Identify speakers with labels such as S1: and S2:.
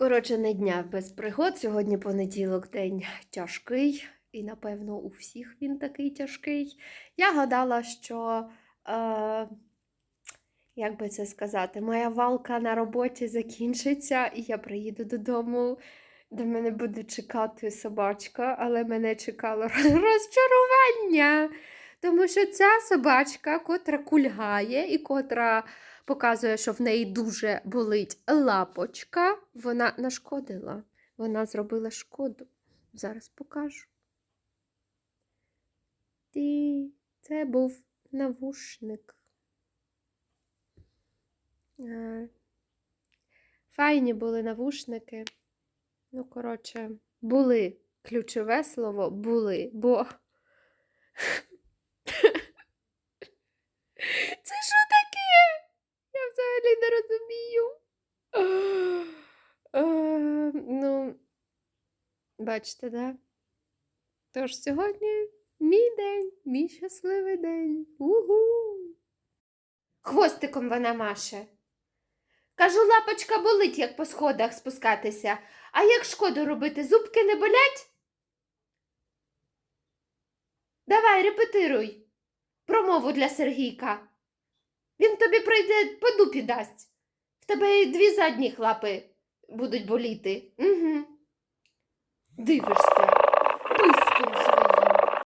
S1: Коротше, не дня без пригод. Сьогодні понеділок день тяжкий, і, напевно, у всіх він такий тяжкий. Я гадала, що, е, як би це сказати, моя валка на роботі закінчиться, і я приїду додому, де мене буде чекати собачка, але мене чекало розчарування. Тому що ця собачка, котра кульгає і котра показує, що в неї дуже болить лапочка, вона нашкодила. Вона зробила шкоду. Зараз покажу. І це був навушник. Файні були навушники. Ну, коротше, були. Ключове слово були, бо. Це що таке? Я взагалі не розумію. Ну, бачите, да? Тож сьогодні мій день, мій щасливий день. Угу. Хвостиком вона маше. Кажу, лапочка болить, як по сходах спускатися. А як шкоду робити, зубки не болять? Давай, репетируй промову для Сергійка. Він тобі прийде по дупі дасть. В тебе і дві задні хлапи будуть боліти. Угу. Дивишся.